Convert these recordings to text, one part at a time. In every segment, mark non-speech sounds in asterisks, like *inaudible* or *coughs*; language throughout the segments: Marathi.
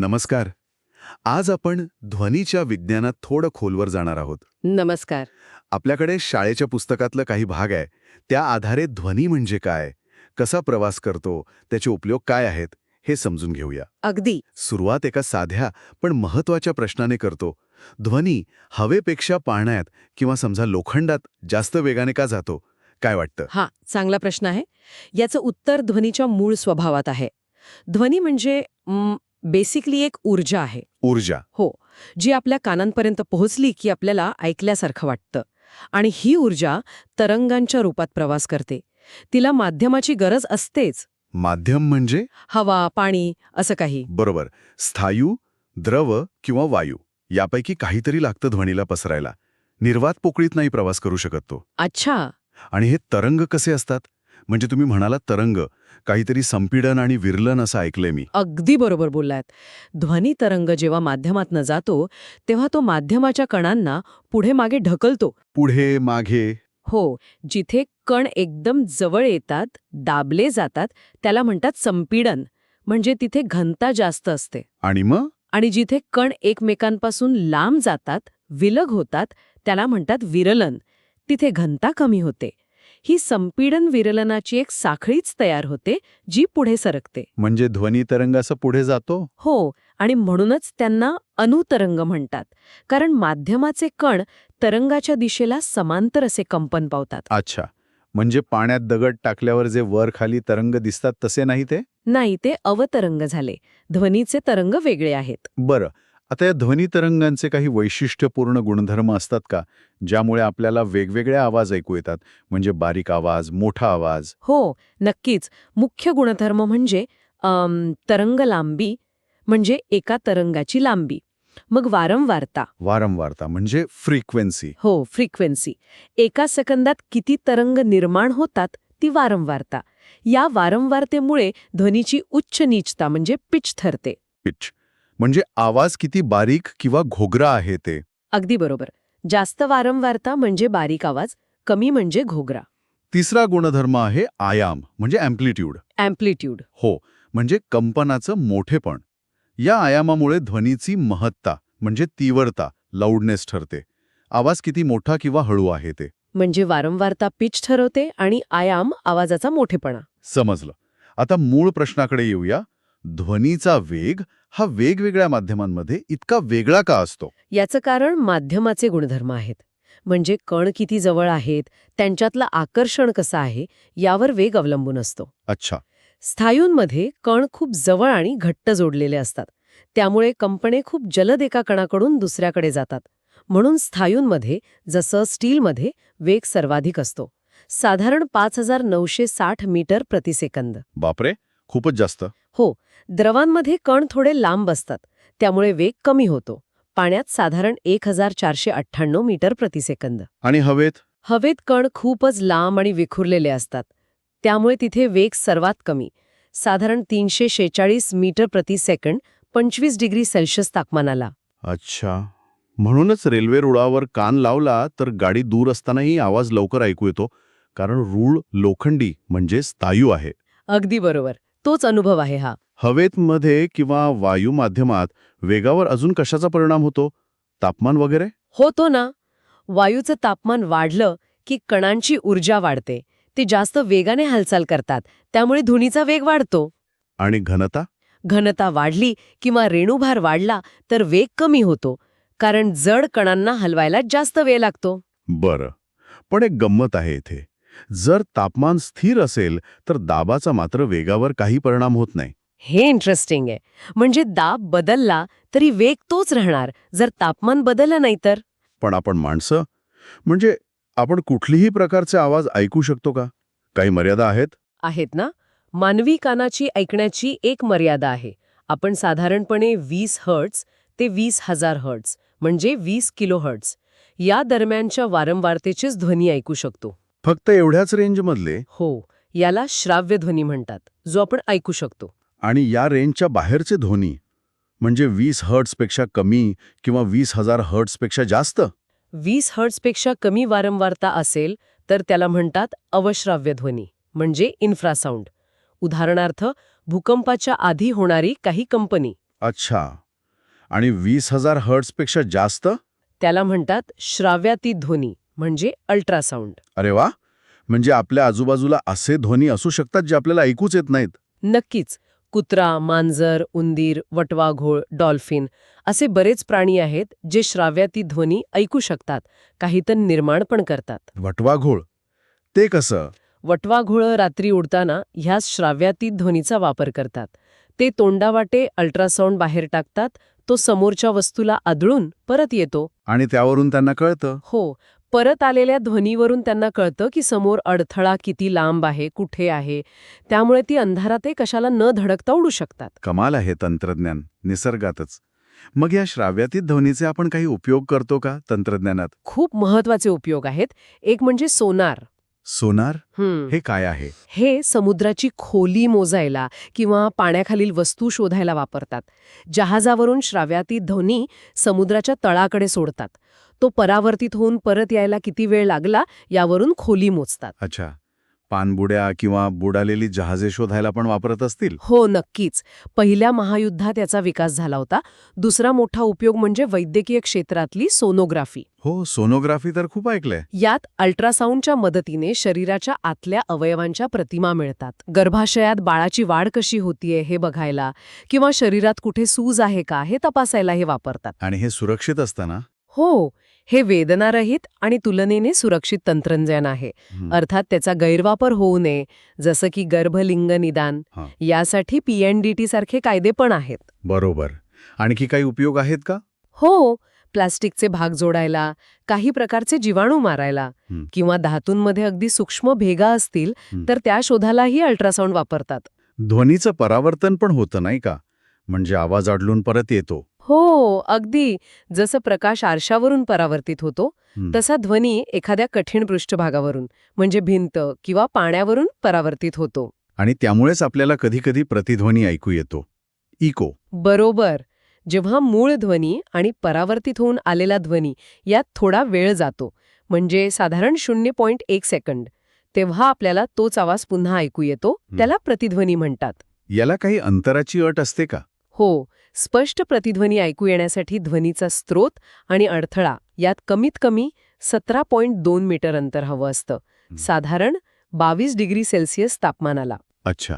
नमस्कार. आज आपण ध्वनीच्या विज्ञानात थोडं खोलवर जाणार आहोत. नमस्कार. आपल्याकडे शाळेच्या पुस्तकातलं काही भाग आहे. त्या आधारे ध्वनी म्हणजे काय? कसा प्रवास करतो? त्याचे उपयोग काय आहेत? हे समजून घेऊया. अगदी. सुरुवात एका साध्या पण महत्त्वाच्या प्रश्नाने करतो. ध्वनी हवेपेक्षा पाण्यात किंवा समजा लोखंडात जास्त वेगाने का जातो? काय वाटतं? हा चांगला प्रश्न आहे. याचं उत्तर ध्वनीच्या मूळ स्वभावात आहे. ध्वनी म्हणजे बेसिकली एक ऊर्जा आहे. ऊर्जा. हो. जी आपल्या कानांपर्यंत पोहोचली की आपल्याला ऐकल्यासारखं वाटतं. आणि ही ऊर्जा तरंगांच्या रूपात प्रवास करते. तिला माध्यमाची गरज असतेच. माध्यम म्हणजे? हवा पाणी असं काही. बरोबर. स्थायू द्रव किंवा वायू यापैकी काहीतरी लागतं ध्वनीला पसरायला. निर्वात पोकळीत नाही प्रवास करू शकत तो. अच्छा. आणि हे तरंग कसे असतात? म्हणजे तुम्ही म्हणाला तरंग. काहीतरी संपीडन आणि विरलन असं ऐकलंय मी. अगदी बरोबर बोललात. ध्वनी तरंग जेव्हा माध्यमातनं जातो तेव्हा तो माध्यमाच्या कणांना पुढे मागे ढकलतो. पुढे मागे. हो जिथे कण एकदम जवळ येतात दाबले जातात त्याला म्हणतात संपीडन. म्हणजे तिथे घनता जास्त असते. आणि मग? आणि जिथे कण एकमेकांपासून लांब जातात विलग होतात त्याला म्हणतात विरलन. तिथे घनता कमी होते. ही संपीडन विरलनाची एक साखळीच तयार होते जी पुढे सरकते. म्हणजे ध्वनी तरंग असं पुढे जातो? हो आणि म्हणूनच त्यांना अनुतरंग म्हणतात. कारण माध्यमाचे कण तरंगाच्या दिशेला समांतर असे कंपन पावतात. अच्छा. म्हणजे पाण्यात दगड टाकल्यावर जे वर खाली तरंग दिसतात तसे नाही ते? नाही ते अवतरंग झाले. ध्वनीचे तरंग वेगळे आहेत. बरं. आता या ध्वनी तरंगांचे काही वैशिष्ट्यपूर्ण गुणधर्म असतात का? ज्यामुळे आपल्याला वेगवेगळे आवाज ऐकू येतात. म्हणजे बारीक आवाज मोठा आवाज. हो नक्कीच. मुख्य गुणधर्म म्हणजे तरंग लांबी म्हणजे एका तरंगाची लांबी. मग वारंवारता. वारंवारता म्हणजे फ्रिक्वेन्सी. हो फ्रिक्वेन्सी. एका सेकंदात किती तरंग निर्माण होतात ती वारंवारता. या वारंवारतेमुळे ध्वनीची उच्च नीचता म्हणजे पिच ठरते. पिच. म्हणजे आवाज किती बारीक किंवा घोगरा आहे ते? अगदी बरोबर. जास्त वारंवारता म्हणजे बारीक आवाज कमी म्हणजे घोगरा. तिसरा गुणधर्म आहे आयाम म्हणजे अँप्लिट्यूड अँप्लिट्यूड हो म्हणजे कंपनाचं मोठेपण. या आयामामुळे ध्वनीची महत्ता म्हणजे तीव्रता लाऊडनेस ठरते. आवाज किती मोठा किंवा हळू आहे ते? म्हणजे वारंवारता पिच ठरवते आणि आयाम आवाजाचा मोठेपणा. समजलं. आता मूळ प्रश्नाकडे येऊया. ध्वनीचा वेग हा वेगवेगळ्या माध्यमांमध्ये इतका वेगळा का असतो? याचं कारण माध्यमाचे गुणधर्म आहेत. म्हणजे कण किती जवळ आहेत त्यांच्यातलं आकर्षण कसं आहे यावर वेग अवलंबून असतो. अच्छा. स्थायूंमध्ये कण खूप जवळ आणि घट्ट जोडलेले असतात. त्यामुळे कंपने खूप जलद एका कणाकडून दुसऱ्याकडे जातात. म्हणून स्थायूंमध्ये जसं स्टीलमध्ये वेग सर्वाधिक असतो. साधारण पाच हजार नऊशे साठ मीटर प्रतिसेकंद बापरे! खूपच जास्त. हो द्रवांमध्ये कण थोडे लांब असतात त्यामुळे वेग कमी होतो. पाण्यात साधारण एक हजार चारशे अठ्ठ्याण्णव मीटर प्रतिसेकंद आणि हवेत? हवेत कण खूपच लांब आणि विखुरलेले असतात. त्यामुळे तिथे वेग सर्वात कमी साधारण तीनशे शेचाळीस मीटर प्रति सेकंड पंचवीस डिग्री सेल्सिअस तापमानाला. अच्छा. म्हणूनच रेल्वे रुळावर कान लावला तर गाडी दूर असतानाही आवाज लवकर ऐकू येतो कारण रूळ लोखंडी म्हणजे स्थायू आहे. अगदी बरोबर. तोच अनुभव आहे हा. हवेतमध्ये किंवा वायू माध्यमात वेगावर अजून कशाचा परिणाम होतो? तापमान वगैरे? होतो ना. वायूचं तापमान वाढलं की कणांची ऊर्जा वाढते. ते जास्त वेगाने हालचाल करतात. त्यामुळे ध्वनीचा वेग वाढतो. आणि घनता? घनता वाढली किंवा रेणुभार वाढला तर वेग कमी होतो. कारण जड कणांना हलवायला जास्त वेळ लागतो. बरं. पण एक गंमत आहे इथे. जर तापमान स्थिर असेल तर दाबाचा मात्र वेगावर काही परिणाम होत नाही. हे इंटरेस्टिंग आहे. म्हणजे दाब बदलला तरी वेग तोच राहणार. जर तापमान बदललं नाही तर? पण आपण माणसं? म्हणजे आपण कुठलीही प्रकारचे आवाज ऐकू शकतो का? काही मर्यादा आहेत? आहेत ना? मानवी कानाची ऐकण्याची एक मर्यादा आहे. आपण साधारणपणे वीस हर्ट्स ते वीस हजार हर्ट्स म्हणजे वीस किलो हर्ट्स या दरम्यानच्या वारंवारतेचेच ध्वनी ऐकू शकतो. फक्त एवढ्याच रेंजमधले? हो याला श्राव्य ध्वनी म्हणतात जो आपण ऐकू शकतो. आणि या रेंजच्या बाहेरचे ध्वनी म्हणजे वीस हर्ट्सपेक्षा कमी किंवा वीस हजार हर्ट्सपेक्षा जास्त? वीस हर्ट्सपेक्षा कमी वारंवारता असेल तर त्याला म्हणतात अवश्राव्य ध्वनी म्हणजे इन्फ्रासाऊंड. उदाहरणार्थ भूकंपाच्या आधी होणारी काही कंपनी. अच्छा. आणि वीस हजार हर्ट्सपेक्षा जास्त? त्याला म्हणतात श्राव्यातीत ध्वनी. म्हणजे अल्ट्रासाऊंड. अरे वा! म्हणजे आपल्या आजूबाजूला असे ध्वनी असू शकतात जे आपल्याला ऐकूच येत नाहीत. नक्कीच. कुत्रा मांजर उंदीर वटवाघोळ डॉल्फिन असे बरेच प्राणी आहेत जे श्राव्यातीत ध्वनी ऐकू शकतात काही तर निर्माण पण करतात. वटवाघोळ ते कसं? वटवाघोळं रात्री उडताना ह्या श्राव्यातीत ध्वनीचा वापर करतात. ते तोंडावाटे अल्ट्रासाऊंड बाहेर टाकतात तो समोरच्या वस्तूला आदळून परत येतो. आणि त्यावरून त्यांना कळतं? हो. परत आलेल्या ध्वनीवरून त्यांना कळतं की समोर अडथळा किती लांब आहे कुठे आहे. त्यामुळे ती अंधारातही कशाला न धडकता उडू शकतात. कमाल आहे तंत्रज्ञान निसर्गातच. मग या श्राव्यातीत ध्वनीचे आपण काही उपयोग करतो का तंत्रज्ञानात? खूप महत्त्वाचे उपयोग आहेत. एक म्हणजे सोनार. सोनार. हे काय आहे? हे समुद्राची खोली मोजायला किंवा पाण्याखालील वस्तू शोधायला वापरतात जहाजावरून श्राव्यातीत ध्वनी समुद्राच्या तळाकडे सोडतात. तो परावर्तित होऊन परत यायला किती वेळ लागला यावरून खोली मोजतात. अच्छा. पाणबुड्या किंवा बुडालेली जहाजे शोधायला पण वापरत असतील? हो नक्कीच. पहिल्या महायुद्धात याचा विकास झाला होता. दुसरा मोठा उपयोग म्हणजे वैद्यकीय क्षेत्रातली सोनोग्राफी. हो सोनोग्राफी तर खूप ऐकलंय. यात अल्ट्रासाऊंडच्या मदतीने शरीराच्या आतल्या अवयवांच्या प्रतिमा मिळतात. गर्भाशयात बाळाची वाढ कशी होतीये हे बघायला किंवा शरीरात कुठे सूज आहे का हे तपासायला हे वापरतात. आणि हे सुरक्षित असताना हो. हे वेदनारहित आणि तुलनेने सुरक्षित तंत्रज्ञान आहे. अर्थात त्याचा गैरवापर होऊ नये जसं की गर्भलिंग निदान. यासाठी पीएनडीटी सारखे कायदे पण आहेत. बरोबर. आणखी काही उपयोग आहेत का? हो प्लास्टिकचे भाग जोडायला काही प्रकारचे जीवाणू मारायला. किंवा धातूंमध्ये अगदी सूक्ष्म भेगा असतील. तर त्या शोधालाही अल्ट्रासाऊंड वापरतात. ध्वनीचं परावर्तन पण होतं नाही का? म्हणजे आवाज अडलून परत येतो. हो अगदी. जसं प्रकाश आरशावरून परावर्तित होतो हं. तसा ध्वनी एखाद्या कठीण पृष्ठभागावरून म्हणजे भिंत किंवा पाण्यावरून परावर्तित होतो. आणि त्यामुळेच आपल्याला कधीकधी प्रतिध्वनी ऐकू येतो. इको. बरोबर. जेव्हा मूळ ध्वनी आणि परावर्तित होऊन आलेला ध्वनी यात थोडा वेळ जातो म्हणजे साधारण शून्य पॉईंट एक सेकंड तेव्हा आपल्याला तोच आवाज पुन्हा ऐकू येतो त्याला प्रतिध्वनी म्हणतात. याला काही अंतराची अट असते का? हो स्पष्ट प्रतिध्वनी ऐकू येण्यासाठी ध्वनीचा स्रोत आणि अडथळा यात कमीत कमी सतरा पॉईंट दोन मीटर अंतर हवं असतं. साधारण बावीस डिग्री सेल्सिअस तापमानाला. अच्छा.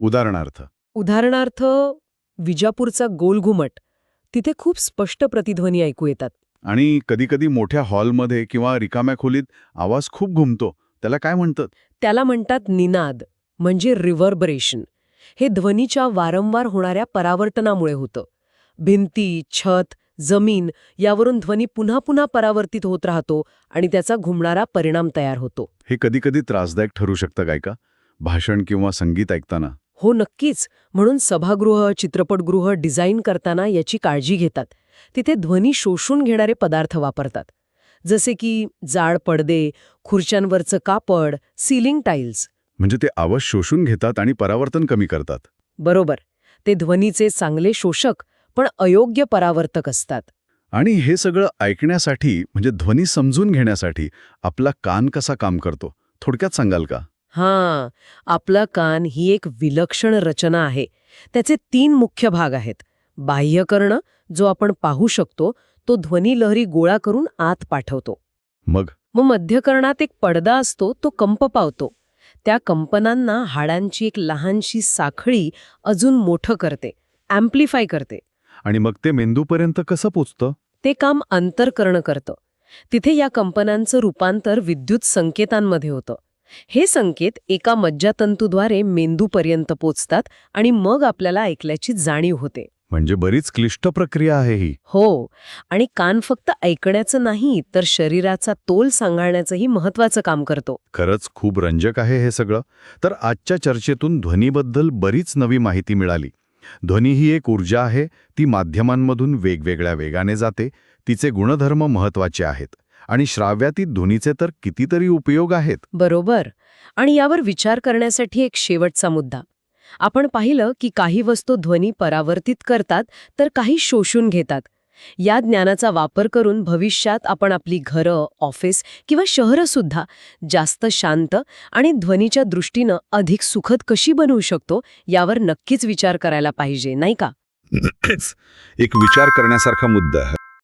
उदाहरणार्थ. उदाहरणार्थ विजापूरचा गोलघुमट. तिथे खूप स्पष्ट प्रतिध्वनी ऐकू येतात. आणि कधीकधी मोठ्या हॉलमध्ये किंवा रिकाम्या खोलीत आवाज खूप घुमतो. त्याला काय म्हणतात? त्याला म्हणतात निनाद म्हणजे रिव्हर्बरेशन. हे ध्वनीच्या वारंवार होणाऱ्या परावर्तनामुळे होतं. भिंती छत जमीन यावरून ध्वनी पुन्हा पुन्हा परावर्तित होत राहतो आणि त्याचा घुमणारा परिणाम तयार होतो. हे कधीकधी त्रासदायक ठरू शकतं काय का भाषण किंवा संगीत ऐकताना. हो नक्कीच. म्हणून सभागृह चित्रपटगृह डिझाईन करताना याची काळजी घेतात. तिथे ध्वनी शोषून घेणारे पदार्थ वापरतात. जसे की जाड पडदे खुर्च्यांवरचं कापड सीलिंग टाईल्स म्हणजे ते आवाज शोषून घेतात आणि परावर्तन कमी करतात. बरोबर. ते ध्वनीचे चांगले शोषक पण अयोग्य परावर्तक असतात. आणि हे सगळं ऐकण्यासाठी म्हणजे ध्वनी समजून घेण्यासाठी आपला कान कसा काम करतो? थोडक्यात सांगाल का? हां. आपलं कान ही एक विलक्षण रचना आहे. त्याचे तीन मुख्य भाग आहेत. बाह्यकर्ण जो आपण पाहू शकतो तो ध्वनी लहरी गोळा करून आत पाठवतो. मग? मग मध्यकर्णात एक पडदा असतो तो कंप पावतो. त्या कंपनांना हाडांची एक लहानशी साखळी अजून मोठं करते ॲम्प्लिफाय करते. आणि मग ते मेंदूपर्यंत कसं पोचतं? ते काम अंतर्करण करतं. तिथे या कंपनांचं रूपांतर विद्युत संकेतांमध्ये होतं. हे संकेत एका मज्जातंतूद्वारे मेंदूपर्यंत पोचतात आणि मग आपल्याला ऐकल्याची जाणीव होते. म्हणजे बरीच क्लिष्ट प्रक्रिया आहे ही. हो आणि कान फक्त ऐकण्याचं नाही तर शरीराचा तोल सांभाळण्याचंही महत्वाचं काम करतो. खरंच खूप रंजक आहे हे सगळं. तर आजच्या चर्चेतून ध्वनीबद्दल बरीच नवी माहिती मिळाली. ध्वनी ही एक ऊर्जा आहे ती माध्यमांमधून वेगवेगळ्या वेगाने जाते तिचे गुणधर्म महत्त्वाचे आहेत. आणि श्राव्यातीत ध्वनीचे तर कितीतरी उपयोग आहेत. बरोबर. आणि यावर विचार करण्यासाठी एक शेवटचा मुद्दा. आपण पाहिलं की काही वस्तू ध्वनी परावर्तित करतात तर काही शोषून घेतात. या ज्ञानाचा वापर करून भविष्यात आपण आपली घरं ऑफिस किंवा शहरं सुद्धा जास्त शांत आणि ध्वनीच्या दृष्टीनं अधिक सुखद कशी बनवू शकतो यावर नक्कीच विचार करायला पाहिजे नाही का? *coughs* एक विचार करण्यासारखा मुद्दा आहे.